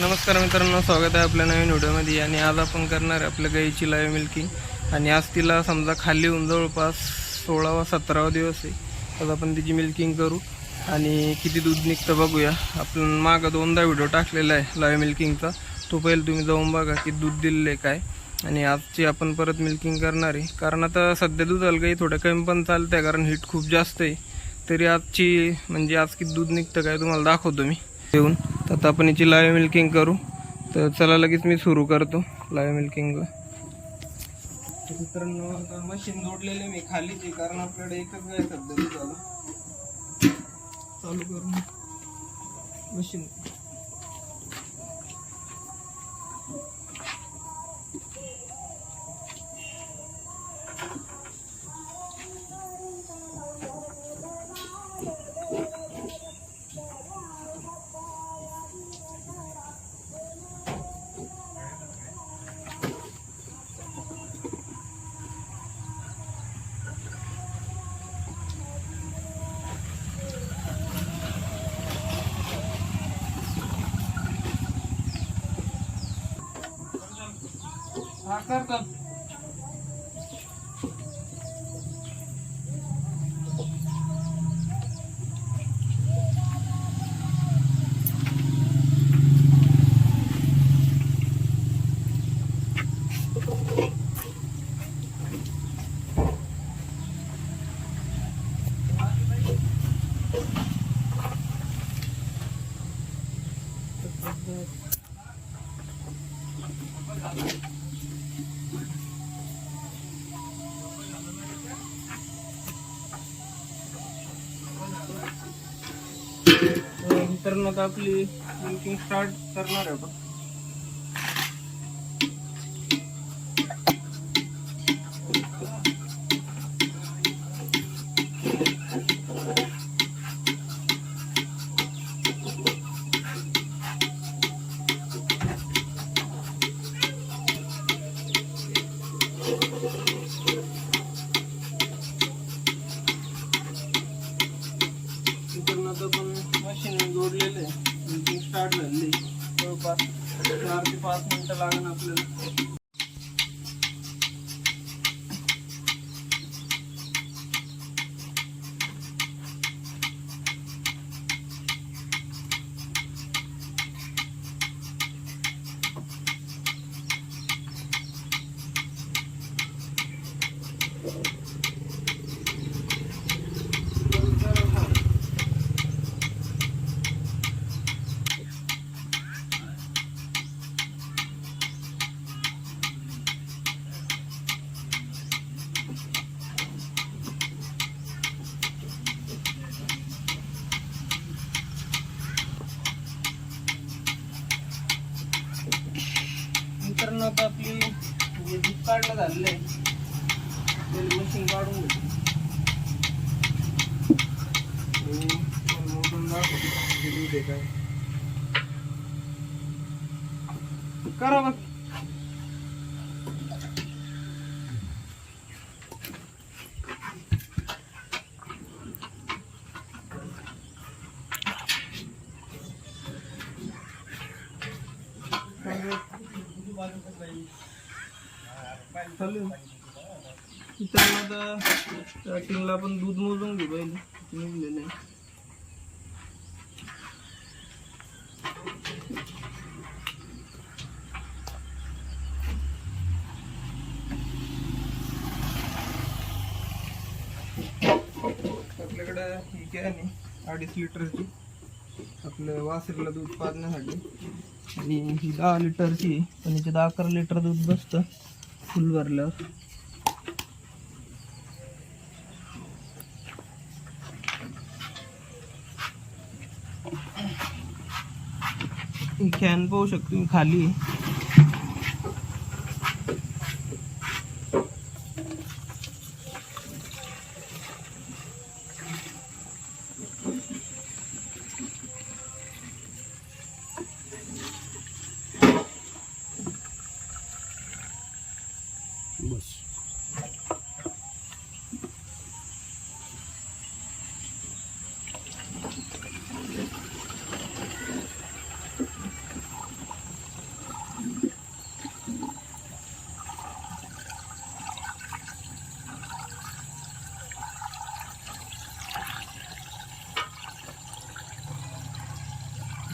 नमस्कार मित्रांनो स्वागत आहे आपल्या नवीन व्हिडिओमध्ये. आणि आज आपण करणार आहे आपल्या गाईची लाईव्ह मिल्किंग आणि आज तिला समजा खाली होऊन जवळपास सोळावा सतरावा दिवस आहे. आज आपण तिची मिल्किंग करू. आणि किती दूध निघतं बघूया. आपण मागं दोनदा व्हिडिओ टाकलेला आहे लाईव्ह मिल्किंगचा तो पहिले तुम्ही जाऊन बघा की दूध दिलेलं आहे काय. आणि आजची आपण परत मिल्किंग करणार आहे. कारण आता सध्या दुधाला काही थोडं कमी पण चालतं आहे कारण हीट खूप जास्त आहे. तरी आजची म्हणजे आज किती दूध निघतं काय तुम्हाला दाखवतो मी. देऊन आता आपण याची लाईव्ह मिल्किंग करू. तर चला लगेच मी सुरू करतो लाईव्ह मिल्किंगला मित्रांनो आता मशीन जोडलेले मी खालीची कारण आपल्याकडे एकच गाय सध्या दुधाला. चालू करू मशीन हा करतात मित्रांनो आता आपली स्टार्ट करणार आहे आपण मित्रांनो आता पण मशीन जोडलेलं आहे मिल्किंग स्टार्ट झाली जवळपास चार ते पाच मिनिटं लागणार आपल्याला मित्रांनो आता आपली जे दूध काढलं झालेलं आहे. त्याला मशीन काढून घेतो काय करा बघ चालेल मित्रांनो आता स्टार्टिंगला आपण दूध मोजून घेऊ पहिले. निघलेलं आहे. आपल्याकडं ही कॅन आहे अडीच लिटरची. आपलं वासरीला दूध पाजण्यासाठी. आणि ही दहा लिटरची आहे पण याच्यात अकरा लिटर दूध बसतं. फुल भरल्यावर कैन शकतो तुम्ही खाली.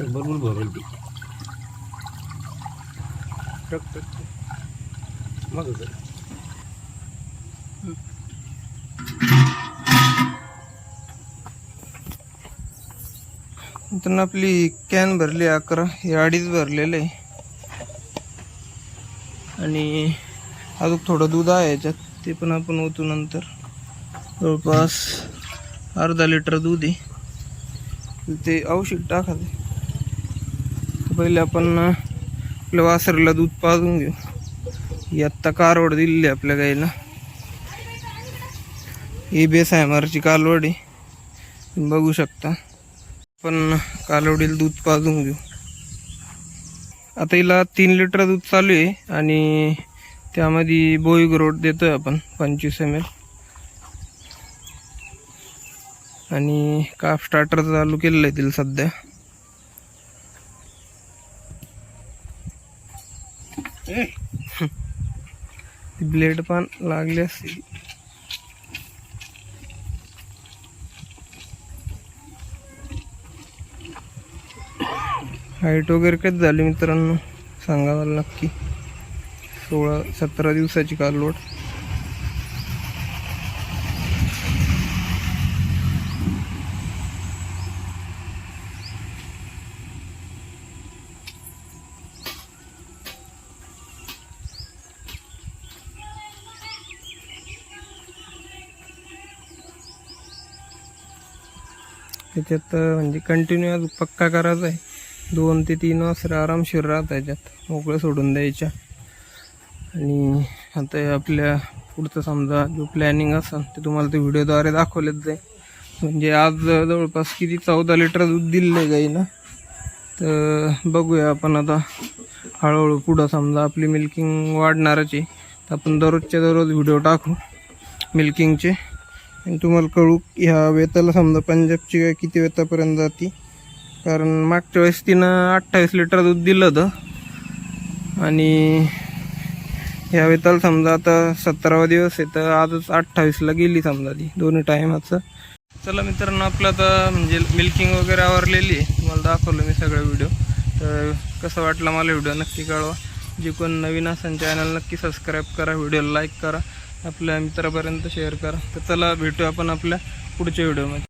बरोबर भरेल ती. टक टक. मग? तर आपली कॅन भरली अकरा हे अडीच भरलेलं आहे. आणि अजून थोडं दूध आहे याच्यात ते पण आपण ओतू नंतर. जवळपास अर्धा लिटर दूध आहे. ते औषध टाकायचं तर पहिले आपण आपल्या वासरीला दूध पाजून घेऊ. ही आत्ता कारवड दिलेली आहे आपल्या गाईला. ही बेस आहे मारची कालवड आहे. बघू शकता. आपण कालवडीला दूध पाजून घेऊ. आता हिला तीन लिटर दूध चालू आहे आणि त्यामध्ये बोईग रोड देतो देतोय आपण पंचवीस एम एल आणि काफ स्टार्टर चालू केलेलं आहे तिला सध्या. ब्लेड पण लागली असते हाईट वगैरे कधी झाली मित्रांनो? सांगा मला नक्की. सोळा सतरा दिवसाची कालवड त्याच्यात म्हणजे कंटिन्यू आज पक्का करायचा आहे. दोन ते तीन वाजता आरामशीर राहत याच्यात. मोकळं सोडून द्यायच्या. आणि आता आपल्या पुढचं समजा जो प्लॅनिंग असेल ते तुम्हाला ते व्हिडिओद्वारे दाखवलेच जाईल म्हणजे आज जवळपास किती चौदा लिटर दूध दिलेलं आहे गाईला तर बघूया आपण आता हळूहळू पुढं समजा आपली मिल्किंग वाढणारच आहे. तर आपण दररोजच्या दररोज व्हिडिओ टाकू मिल्किंगचे आणि तुम्हाला कळू की ह्या वेताला समजा पंजाबची गाय किती वेतापर्यंत जाती? कारण मागच्या वेळेस तिनं अठ्ठावीस लिटर दूध दिलं होतं. आणि ह्या वेताला समजा आता सतरावा दिवस आहे तर आजच अठ्ठावीसला गेली समजा ती दोन्ही टायमाचं चला मित्रांनो आपलं आता म्हणजे मिल्किंग वगैरे आवरलेली आहे. तुम्हाला दाखवलं मी सगळं व्हिडिओ तर कसं वाटलं मला व्हिडिओ नक्की कळवा. जे कोण नवीन असेल चॅनल नक्की सबस्क्राईब करा व्हिडिओला लाईक करा. आपल्या मित्रापर्यंत शेअर करा. तर चला भेटू आपण आपल्या पुढच्या व्हिडिओमध्ये